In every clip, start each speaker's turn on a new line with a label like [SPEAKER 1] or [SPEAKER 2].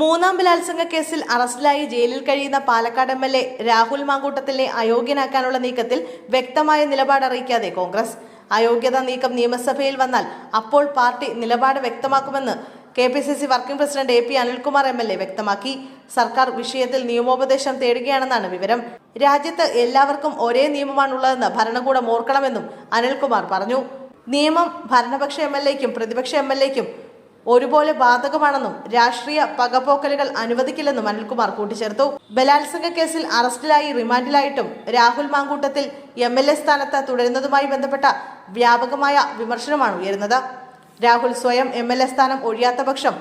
[SPEAKER 1] മൂന്നാം ബലാത്സംഗ കേസിൽ അറസ്റ്റിലായി ജയിലിൽ കഴിയുന്ന Palakkad M L A Rahul മാങ്കൂട്ടത്തിനെ അയോഗ്യനാക്കാനുള്ള നീക്കത്തിൽ വ്യക്തമായ നിലപാട് അറിയിക്കാതെ കോൺഗ്രസ്. അയോഗ്യതാ നീക്കം നിയമസഭയിൽ വന്നാൽ അപ്പോൾ പാർട്ടി നിലപാട് വ്യക്തമാക്കുമെന്ന് K P C C working president A P Anilkumar M L A വ്യക്തമാക്കി. സർക്കാർ വിഷയത്തിൽ നിയമോപദേശം തേടുകയാണെന്നാണ് വിവരം. രാജ്യത്ത് എല്ലാവർക്കും ഒരേ നിയമമാണുള്ളതെന്ന് ഭരണകൂടം ഓർക്കണമെന്നും അനിൽകുമാർ പറഞ്ഞു. നിയമം ഭരണപക്ഷ എം എൽ എക്കും പ്രതിപക്ഷ എം എൽ എക്കും ഒരുപോലെ ബാധകമാണെന്നും രാഷ്ട്രീയ പകപോക്കലുകൾ അനുവദിക്കില്ലെന്നും അനിൽകുമാർ കൂട്ടിച്ചേർത്തു. ബലാത്സംഗ കേസിൽ അറസ്റ്റിലായി റിമാൻഡിലായിട്ടും Rahul Mankoottathil M L A സ്ഥാനത്ത് തുടരുന്നതുമായി ബന്ധപ്പെട്ട വ്യാപകമായ വിമർശനമാണ് ഉയരുന്നത്. രാഹുൽ സ്വയം എം എൽ എ സ്ഥാനം ഒഴിയാത്ത പക്ഷം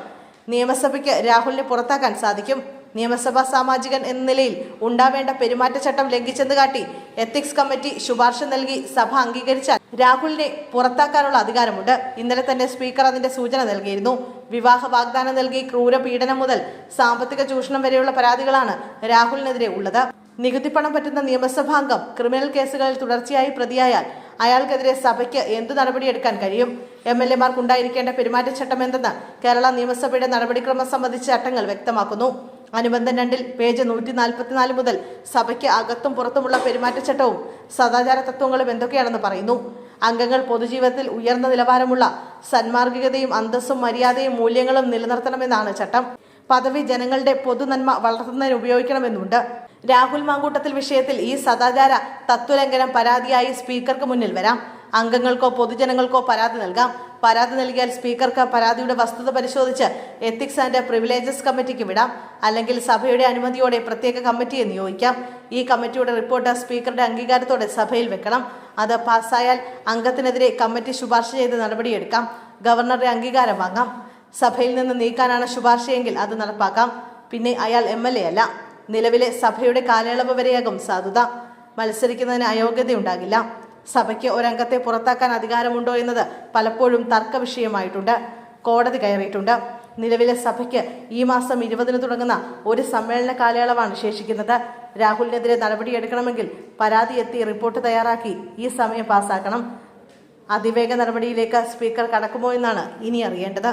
[SPEAKER 1] നിയമസഭയ്ക്ക് രാഹുലിനെ പുറത്താക്കാൻ സാധിക്കും. നിയമസഭാ സാമാജികൻ എന്ന നിലയിൽ ഉണ്ടാവേണ്ട പെരുമാറ്റച്ചട്ടം ലംഘിച്ചെന്ന് കാട്ടി എത്തിക്സ് കമ്മിറ്റി ശുപാർശ നൽകി സഭ അംഗീകരിച്ചാൽ രാഹുലിനെ പുറത്താക്കാനുള്ള അധികാരമുണ്ട്. ഇന്നലെ തന്നെ സ്പീക്കർ അതിന്റെ സൂചന നൽകിയിരുന്നു. വിവാഹ വാഗ്ദാനം നൽകി ക്രൂരപീഡനം മുതൽ സാമ്പത്തിക ചൂഷണം വരെയുള്ള പരാതികളാണ് രാഹുലിനെതിരെ ഉള്ളത്. നികുതിപ്പണം പറ്റുന്ന നിയമസഭാംഗം ക്രിമിനൽ കേസുകളിൽ തുടർച്ചയായി പ്രതിയായാൽ അയാൾക്കെതിരെ സഭയ്ക്ക് എന്തു നടപടിയെടുക്കാൻ കഴിയും? എം എൽ എമാർക്കുണ്ടായിരിക്കേണ്ട പെരുമാറ്റച്ചട്ടം എന്തെന്ന് കേരള നിയമസഭയുടെ നടപടിക്രമം സംബന്ധിച്ച ചട്ടങ്ങൾ വ്യക്തമാക്കുന്നു. അനുബന്ധം രണ്ടിൽ പേജ് നൂറ്റി നാൽപ്പത്തിനാല് മുതൽ സഭയ്ക്ക് അകത്തും പുറത്തുമുള്ള പെരുമാറ്റച്ചട്ടവും സദാചാര തത്വങ്ങളും എന്തൊക്കെയാണെന്ന് പറയുന്നു. അംഗങ്ങൾ പൊതുജീവിതത്തിൽ ഉയർന്ന നിലവാരമുള്ള സന്മാർഗികതയും അന്തസ്സും മര്യാദയും മൂല്യങ്ങളും നിലനിർത്തണമെന്നാണ് ചട്ടം. പദവി ജനങ്ങളുടെ പൊതുനന്മ വളർത്തുന്നതിന് ഉപയോഗിക്കണമെന്നുണ്ട്. രാഹുൽ മാങ്കൂട്ടത്തിൽ വിഷയത്തിൽ ഈ സദാചാര തത്വലംഘനം പരാതിയായി സ്പീക്കർക്ക് മുന്നിൽ വരാം. അംഗങ്ങൾക്കോ പൊതുജനങ്ങൾക്കോ പരാതി നൽകാം. പരാതി നൽകിയാൽ സ്പീക്കർക്ക് പരാതിയുടെ വസ്തുത പരിശോധിച്ച് എത്തിക്സ് ആൻഡ് പ്രിവിലേജസ് കമ്മിറ്റിക്ക് വിടാം. അല്ലെങ്കിൽ സഭയുടെ അനുമതിയോടെ പ്രത്യേക കമ്മിറ്റിയെ നിയോഗിക്കാം ഈ കമ്മിറ്റിയുടെ റിപ്പോർട്ട് സ്പീക്കറുടെ അംഗീകാരത്തോടെ സഭയിൽ വെക്കണം. അത് പാസ്സായാൽ അംഗത്തിനെതിരെ കമ്മിറ്റി ശുപാർശ ചെയ്ത് നടപടിയെടുക്കാം. ഗവർണറുടെ അംഗീകാരം വാങ്ങാം. സഭയിൽ നിന്ന് നീക്കാനാണ് ശുപാർശയെങ്കിൽ അത് നടപ്പാക്കാം. പിന്നെ അയാൾ എം എൽ എ അല്ല. നിലവിലെ സഭയുടെ കാലയളവ് വരെയാകും സാധുത. മത്സരിക്കുന്നതിന് അയോഗ്യതയുണ്ടാകില്ല. സഭയ്ക്ക് ഒരംഗത്തെ പുറത്താക്കാൻ അധികാരമുണ്ടോ എന്നത് പലപ്പോഴും തർക്ക വിഷയമായിട്ടുണ്ട് കോടതി കയറിയിട്ടുണ്ട്. നിലവിലെ സഭയ്ക്ക് ഈ മാസം ഇരുപതിന് തുടങ്ങുന്ന ഒരു സമ്മേളന കാലയളവാണ് ശേഷിക്കുന്നത്. രാഹുലിനെതിരെ നടപടിയെടുക്കണമെങ്കിൽ പരാതി എത്തി റിപ്പോർട്ട് തയ്യാറാക്കി ഈ സമയം പാസാക്കണം. അതിവേഗ നടപടിയിലേക്ക് സ്പീക്കർ കടക്കുമോ എന്നാണ് ഇനി അറിയേണ്ടത്.